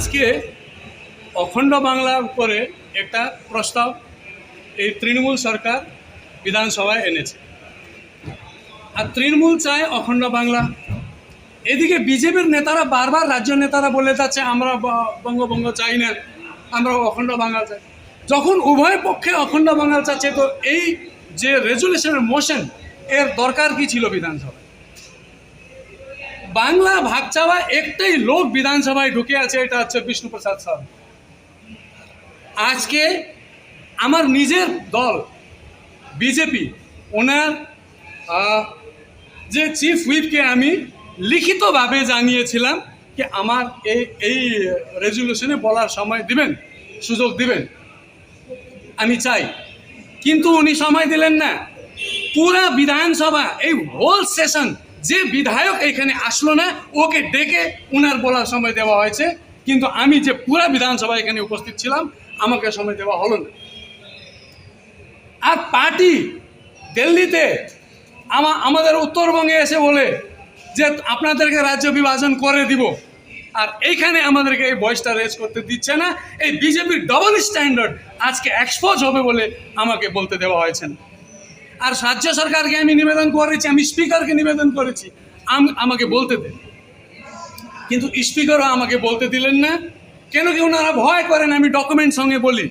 আজকে অখণ্ড বাংলার উপরে একটা প্রস্তাব এই তৃণমূল সরকার বিধানসভায় এনেছে। আর তৃণমূল চায় অখণ্ড বাংলা। এদিকে বিজেপির নেতারা বারবার রাজ্য নেতারা বলে যাচ্ছে, আমরা বঙ্গভঙ্গ চাই না আমরা অখণ্ড বাংলা চাই। যখন উভয় পক্ষে অখণ্ড বাংলা চাচ্ছে, তো এই যে রেজুলেশনের মোশন এর দরকার কি ছিল বিধানসভায়? বাংলা ভাগ চাওয়া একটাই লোক বিধানসভায় ঢুকে আছে, এটা হচ্ছে বিষ্ণুপ্রসাদ সাউ আজকে আমার নিজের দল, বিজেপি, ওনার যে চিফ হুইপকে আমি লিখিতভাবে জানিয়েছিলাম যে আমার এই এই রেজলিউশনে বলার সময় দিবেন, সুযোগ দিবেন। আমি চাই, কিন্তু উনি সময় দিলেন না। পুরা বিধানসভা, এই হোল সেশন যে বিধায়ক এখানে আসলো না, ওকে ডেকে উনার বলার সময় দেওয়া হয়েছে। কিন্তু আমি যে পুরা বিধানসভা এখানে উপস্থিত ছিলাম, আমাকে সময় দেওয়া হলো না। আর পার্টি দিল্লিতে আমা আমাদের উত্তরবঙ্গে এসে বলে যে আপনাদেরকে রাজ্য বিভাজন করে দিব। আর এইখানে আমাদেরকে এই ভয়েসটা রেজ করতে দিচ্ছে না। এই বিজেপির ডবল স্ট্যান্ডার্ড আজকে এক্সপোজ হবে বলে আমাকে বলতে দেওয়া হয়েছে না। আর রাজ্য সরকারকে আমি নিবেদন করেছি, আমি স্পিকারকে নিবেদন করেছি। আম- আমাকে বলতে দেন। কিন্তু স্পিকারও আমাকে বলতে দিলেন না। কেন কি ওনারা ভয় করেন আমি ডকুমেন্ট সঙ্গে বলি?